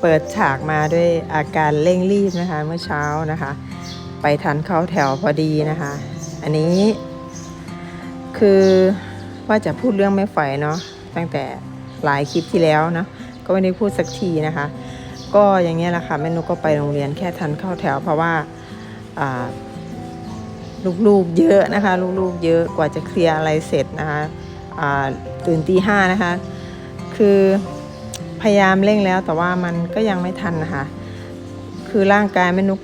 เปิดฉากมาด้วยอาการเร่งรีบนะคะเมื่อเช้านะคะ ไปทันเข้าแถวพอดีนะคะ อันนี้ คือว่าจะพูดเรื่องแม่ไฝเนาะตั้งแต่หลายคลิปที่แล้วเนาะก็ไม่ได้พูดสักทีนะคะ ก็อย่างเงี้ยแหละค่ะแม่นุกก็ไปโรงเรียนแค่ทันเข้าแถว เพราะว่าลูกๆเยอะนะคะ ลูกๆเยอะกว่าจะเคลียร์อะไรเสร็จนะคะตื่นตีห้านะคะ คือ พยายามเร่งแล้วแต่ว่ามันก็ยังไม่ทันนะคะ คือร่างกายแม่นุก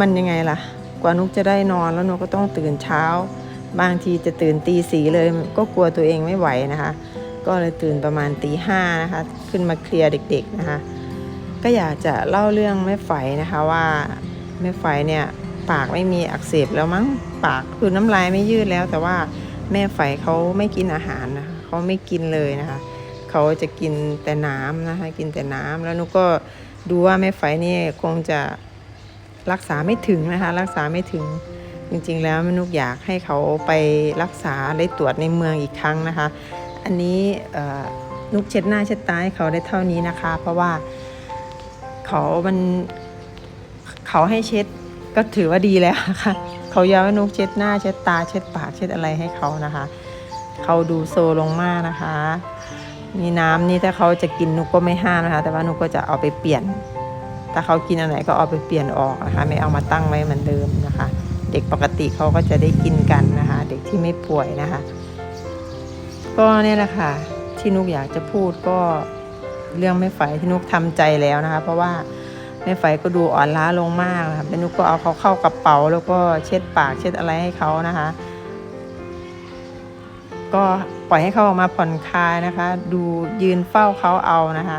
มันยังไงล่ะ กว่านุกจะได้นอนแล้วนุกก็ต้องตื่นเช้า บางทีจะตื่นตีสีเลยก็กลัวตัวเองไม่ไหวนะคะ ก็เลยตื่นประมาณตีห้านะคะ ขึ้นมาเคลียร์เด็ก ๆนะคะ ก็อยากจะเล่าเรื่องแม่ไฝนะคะว่าแม่ไฝเนี่ยปากไม่มีอักเสบแล้วมั้งปากคือน้ำลายไม่ยืดแล้ว แต่ว่าแม่ไฝเขาไม่กินอาหารนะคะเขาไม่กินเลยนะคะ เขาจะกินแต่น้ำนะคะ กินแต่น้ำแล้วนุกก็ดูว่าแม่ไฝนี่คงจะรักษาไม่ถึงนะคะ รักษาไม่ถึงจริงๆ แล้วมนุกอยากให้เขาไปรักษาได้ตรวจในเมืองอีกครั้งนะคะ อันนี้นุกเช็ดหน้าเช็ดตาให้เขาได้เท่านี้นะคะ เพราะว่าเขามันเขาให้เช็ดก็ถือว่าดีแล้วค่ะเขายาวนุกเช็ดหน้าเช็ดตา เช็ดปากเช็ดอะไรให้เขานะคะ เขาดูโซลงมากนะคะ มีน้ำนี่ถ้าเขาจะกินนุกก็ไม่ห้ามนะคะ แต่ว่านุกก็จะเอาไปเปลี่ยน ถ้าเขากินอันไหนก็เอาไปเปลี่ยนออกนะคะ ไม่เอามาตั้งไว้เหมือนเดิมนะคะ เด็กปกติเขาก็จะได้กินกันนะคะ เด็กที่ไม่ป่วยนะคะ ก็เนี่ยแหละค่ะที่นุกอยากจะพูดก็เรื่องไม่ไฟที่นุกทำใจแล้วนะคะ เพราะว่าแม่ไฟก็ดูอ่อนล้าลงมากนะคะเป็นนุกก็เอาเขาเข้ากระเป๋า แล้วก็เช็ดปากเช็ดอะไรให้เขานะคะ ก็ปล่อยให้เขาออกมาผ่อนคลายนะคะ ดูยืนเฝ้าเขาเอานะคะ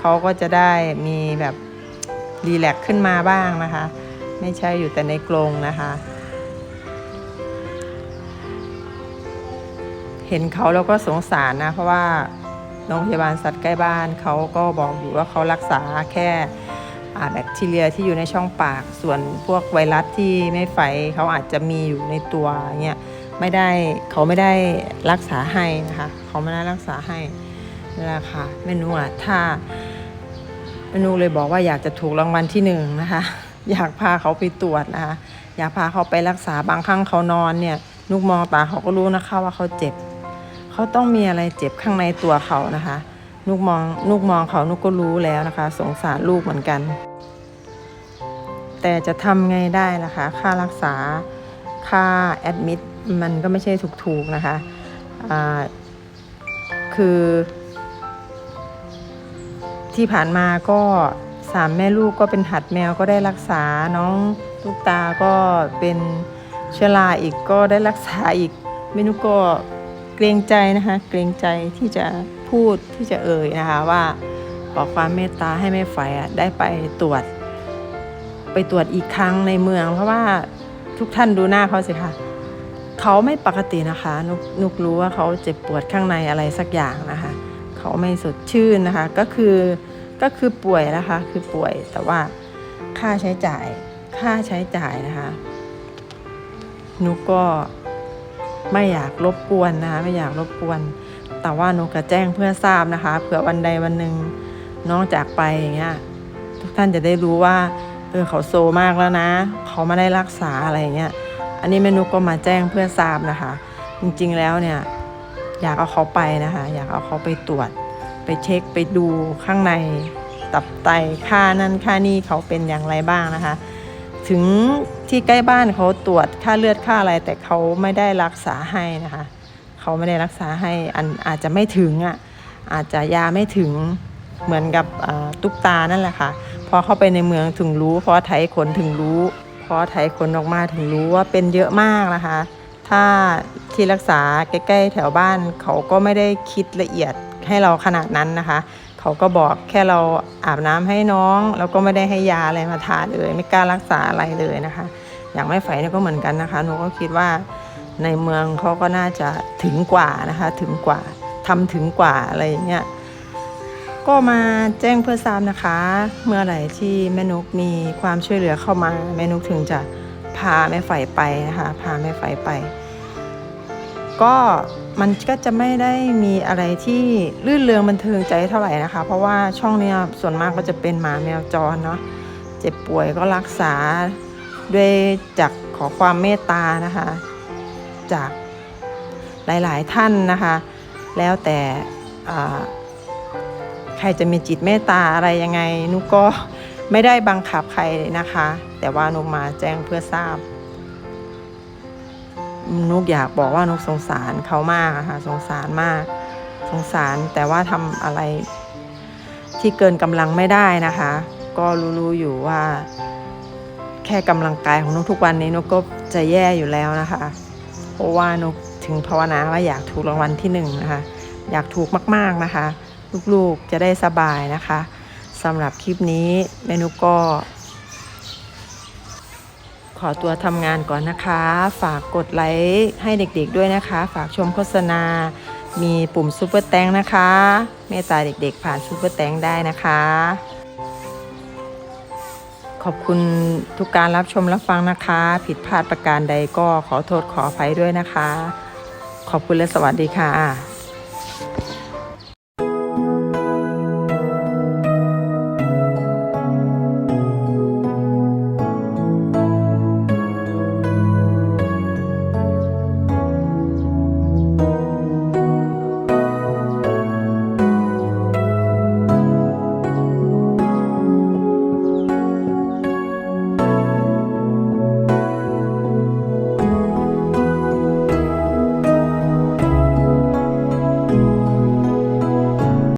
เขาก็จะได้มีแบบรีแลกซ์ขึ้นมาบ้างนะคะ ไม่ใช่อยู่แต่ในกรงนะคะ เห็นเขาแล้วก็สงสารนะ เพราะว่าโรงพยาบาลสัตว์ใกล้บ้านเขาก็บอกอยู่ว่าเขารักษาแค่แบคทีเรียที่อยู่ในช่องปาก ส่วนพวกไวรัสที่ไม่ไฟเขาอาจจะมีอยู่ในตัวเงี้ย ไม่ได้เขาไม่ได้รักษาให้นะคะเขาไม่ได้รักษาให้นั่นแหละค่ะเมนูอะถ้าเมนูเลยบอกว่าอยากจะถูกรางวัลที่หนึ่งนะคะอยากพาเขาไปตรวจนะคะอยากพาเขาไปรักษาบางครั้งเขานอนเนี่ยนุกมองตาเขาก็รู้นะคะว่าเขาเจ็บ เขาต้องมีอะไรเจ็บข้างในตัวเขานะคะ นุกมองนุกมองเขานุกก็รู้แล้วนะคะ สงสารลูกเหมือนกัน แต่จะทำไงได้นะคะ ค่ารักษา ค่าแอดมิดมันก็ไม่ใช่ถูกๆนะคะอ่าคือที่ผ่านมาก็สามแม่ลูกก็เป็นหัดแมวก็ได้รักษาน้องลูกตาก็เป็นเชื้อราอีกก็ได้รักษาอีกเมนุก็เกรงใจนะคะเกรงใจที่จะพูดที่จะเอ่ยนะคะว่าขอความเมตตาให้แม่ไฟได้ไปตรวจ ไปตรวจอีกครั้งในเมือง เพราะว่า ทุกท่านดูหน้าเขาสิคะเขาไม่ปกตินะคะนุกนุกรู้ว่าเขาเจ็บปวดข้างในอะไรสักอย่างนะคะ เขาไม่สดชื่นนะคะ ก็คือก็คือป่วยนะคะ คือป่วยแต่ว่าค่าใช้จ่าย ค่าใช้จ่ายนะคะนุกก็ไม่อยากรบกวนนะคะ ไม่อยากรบกวน แต่ว่านูก็แจ้งเพื่อทราบนะคะเผื่อวันใดวันหนึ่งน้องจากไปอย่างเงี้ยทุกท่านจะได้รู้ว่า เออเขาโซมากแล้วนะ เขาไม่ได้รักษาอะไรเงี้ย อันนี้แม่นุกก็มาแจ้งเพื่อทราบนะคะ จริงๆแล้วเนี่ยอยากเอาเขาไปนะคะ อยากเอาเขาไปตรวจ ไปเช็คไปดูข้างในตับไตค่านั่นค่านี่เขาเป็นอย่างไรบ้างนะคะ ถึงที่ใกล้บ้านเขาตรวจค่าเลือดค่าอะไร แต่เขาไม่ได้รักษาให้นะคะ เขาไม่ได้รักษาให้อันอาจจะไม่ถึงอะอาจจะยาไม่ถึงเหมือนกับตุ๊กตานั่นแหละค่ะ พอเข้าไปในเมืองถึงรู้ พอไถขนถึงรู้ พอไถขนออกมาถึงรู้ว่าเป็นเยอะมากนะคะ ถ้าที่รักษาใกล้ๆแถวบ้านเขาก็ไม่ได้คิดละเอียดให้เราขนาดนั้นนะคะ เขาก็บอกแค่เราอาบน้ำให้น้องแล้วก็ไม่ได้ให้ยาอะไรมาทานเลย ไม่กล้ารักษาอะไรเลยนะคะ อย่างไม่ไฟเนี่ยก็เหมือนกันนะคะหนูก็คิดว่าในเมืองเขาก็น่าจะถึงกว่านะคะ ถึงกว่าทำถึงกว่าอะไรอย่างเงี้ย ก็มาแจ้งเพื่อทราบนะคะ เมื่อไหร่ที่แม่นุกมีความช่วยเหลือเข้ามาแม่นุกถึงจะพาแม่ไฟไปนะคะพาแม่ไฟไป ก็มันก็จะไม่ได้มีอะไรที่ลื่นเรืองบันเทิงใจเท่าไหร่นะคะ เพราะว่าช่องเนี้ยส่วนมากก็จะเป็นหมาแมวจรเนาะเจ็บป่วยก็รักษาด้วยจากขอความเมตตานะคะ จากหลายๆท่านนะคะ แล้วแต่ ใครจะมีจิตเมตตาอะไรยังไงนุกก็ไม่ได้บังคับใครเลยนะคะ แต่ว่านุกมาแจ้งเพื่อทราบ นุกอยากบอกว่านุกสงสารเขามากค่ะสงสารมาก สงสารแต่ว่าทำอะไร ที่เกินกำลังไม่ได้นะคะ ก็รู้ๆอยู่ว่า แค่กำลังกายของนุกทุกวันนี้นุกก็จะแย่อยู่แล้วนะคะ เพราะว่านุกถึงภาวนาว่าอยากถูกรางวัลที่หนึ่งนะคะ อยากถูกมาก ๆนะคะ ลูกๆจะได้สบายนะคะสำหรับคลิปนี้แม่นุกก็ ขอตัวทำงานก่อนนะคะ ฝากกดไลค์ให้เด็กๆด้วยนะคะ ฝากชมโฆษณา มีปุ่มซูเปอร์แตงนะคะเมตตาเด็กๆ ผ่านซูเปอร์แตงได้นะคะ ขอบคุณทุกการรับชมรับฟังนะคะ ผิดพลาดประการใดก็ขอโทษขออภัยด้วยนะคะ ขอบคุณและสวัสดีค่ะ